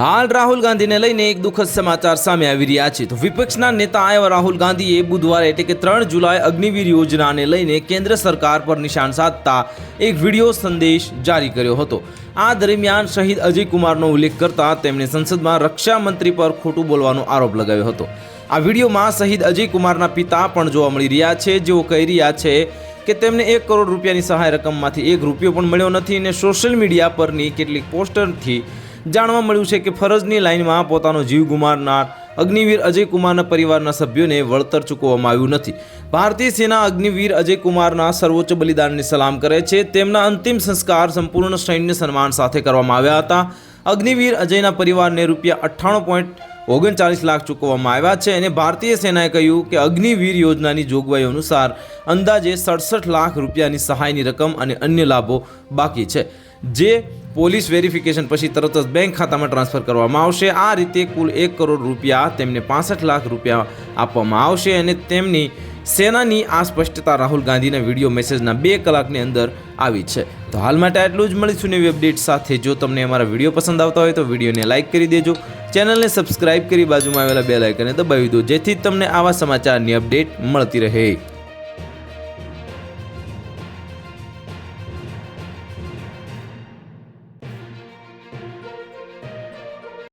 હાલ રાહુલ ગાંધીને લઈને એક દુઃખદ સમાચાર સામે આવી રહ્યા છે. તો વિપક્ષના નેતા એવા રાહુલ ગાંધીએ બુધવારે એટલે કે ત્રણ જુલાઈ અગ્નિવીર યોજનાને લઈને કેન્દ્ર સરકાર પર નિશાન સાધતા એક વીડિયો સંદેશ જારી કર્યો હતો. આ દરમિયાન શહીદ અજય કુમારનો ઉલ્લેખ કરતા તેમણે સંસદમાં રક્ષા મંત્રી પર ખોટું બોલવાનો આરોપ લગાવ્યો હતો. આ વિડીયોમાં શહીદ અજય કુમારના પિતા પણ જોવા મળી રહ્યા છે. જેઓ કહી રહ્યા છે કે તેમને એક કરોડ રૂપિયાની સહાય રકમમાંથી એક રૂપિયો પણ મળ્યો નથી અને સોશિયલ મીડિયા પરની કેટલીક પોસ્ટરથી જાણવા મળ્યું છે કે ફરજની લાઇનમાં પોતાનો જીવ ગુમાવનાર અગ્નિવીર અજયકુમારના પરિવારના સભ્યોને વળતર ચૂકવવામાં આવ્યું નથી. ભારતીય સેના અગ્નિવીર અજયકુમારના સર્વોચ્ચ બલિદાનને સલામ કરે છે. તેમના અંતિમ સંસ્કાર સંપૂર્ણ સૈન્ય સન્માન સાથે કરવામાં આવ્યા હતા. અગ્નિવીર અજયના પરિવારને રૂપિયા અઠ્ઠાણું પોઈન્ટ ઓગણચાલીસ લાખ ચૂકવવામાં આવ્યા છે અને ભારતીય સેનાએ કહ્યું કે અગ્નિવીર યોજનાની જોગવાઈ અનુસાર અંદાજે સડસઠ લાખ રૂપિયાની સહાયની રકમ અને અન્ય લાભો બાકી છે. જે પોલીસ વેરિફિકેશન પછી તરત જ બેંક ખાતામાં ટ્રાન્સફર કરવામાં આવશે. આ રીતે કુલ એક કરોડ રૂપિયા તેમને પાસઠ લાખ રૂપિયા આપવામાં આવશે અને તેમની સેનાની આ સ્પષ્ટતા રાહુલ ગાંધીના વીડિયો મેસેજના બે કલાકની અંદર આવી છે. તો હાલ માટે આટલું જ. મળીશું નવી અપડેટ સાથે. જો તમને અમારા વીડિયો પસંદ આવતા હોય તો વિડીયોને લાઇક કરી દેજો. ચેનલને સબસ્ક્રાઇબ કરી બાજુમાં આવેલા બે લાઇકને દબાવી દો, જેથી તમને આવા સમાચારની અપડેટ મળતી રહે.